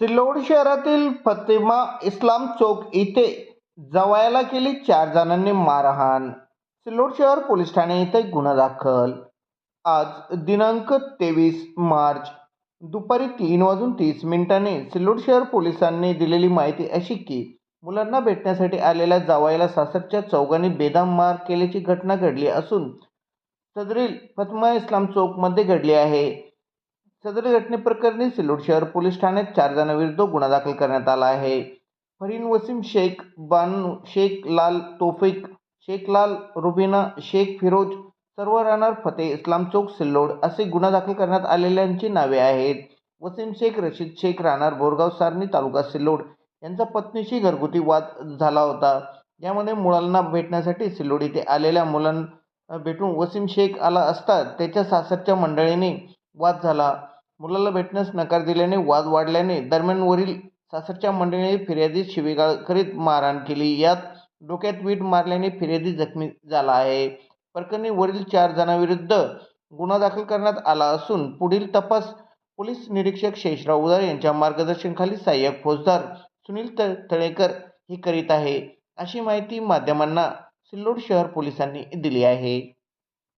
सिल्लोड शहरातील फतेमा इस्लाम चौक इथे जवायला केली चार जणांनी मारहाण. सिल्लोड शहर पोलीस ठाणे येथे गुन्हा दाखल. आज दिनांक तेवीस मार्च दुपारी तीन वाजून तीस मिनिटांनी सिल्लोड शहर पोलिसांनी दिलेली माहिती अशी की मुलांना भेटण्यासाठी आलेल्या जावायला सासरच्या चौघांनी बेदाम मार केल्याची घटना घडली असून सदरील फतमा इस्लाम चौकमध्ये घडली आहे. सदर घटनेप्रकरणी सिल्लोड शहर पोलीस ठाण्यात चार जणांविरुद्ध गुन्हा दाखल करण्यात आला आहे. फरीन वसीम शेख बानू शेख लाल तोफिक शेख लाल रुबिना शेख फिरोज सर्व राहणार फतेह इस्लाम चौक सिल्लोड असे गुन्हा दाखल करण्यात आलेल्यांची नावे आहेत. वसीम शेख रशीद शेख राहणार बोरगाव सारणी तालुका सिल्लोड यांचा पत्नीशी घरगुती वाद झाला होता. यामध्ये मुलांना भेटण्यासाठी सिल्लोड येथे आलेल्या मुलांना भेटून वसीम शेख आला असता त्याच्या सासरच्या मंडळीने वाद झाला. मुलाला भेटण्यास नकार दिल्याने वाद वाढल्याने दरम्यानवरील सासरच्या मंडळीने फिर्यादीत शिवीगाळ करीत मारहाण केली. यात डोक्यात वीट मारल्याने फिर्यादी जखमी झाला आहे. प्रकरणी वरील चार जणांविरुद्ध गुन्हा दाखल करण्यात आला असून पुढील तपास पोलीस निरीक्षक शेषराव उदार यांच्या मार्गदर्शनाखाली सहाय्यक फौजदार सुनील त तळेकर हे करीत आहे. अशी माहिती माध्यमांना सिल्लोड शहर पोलिसांनी दिली आहे.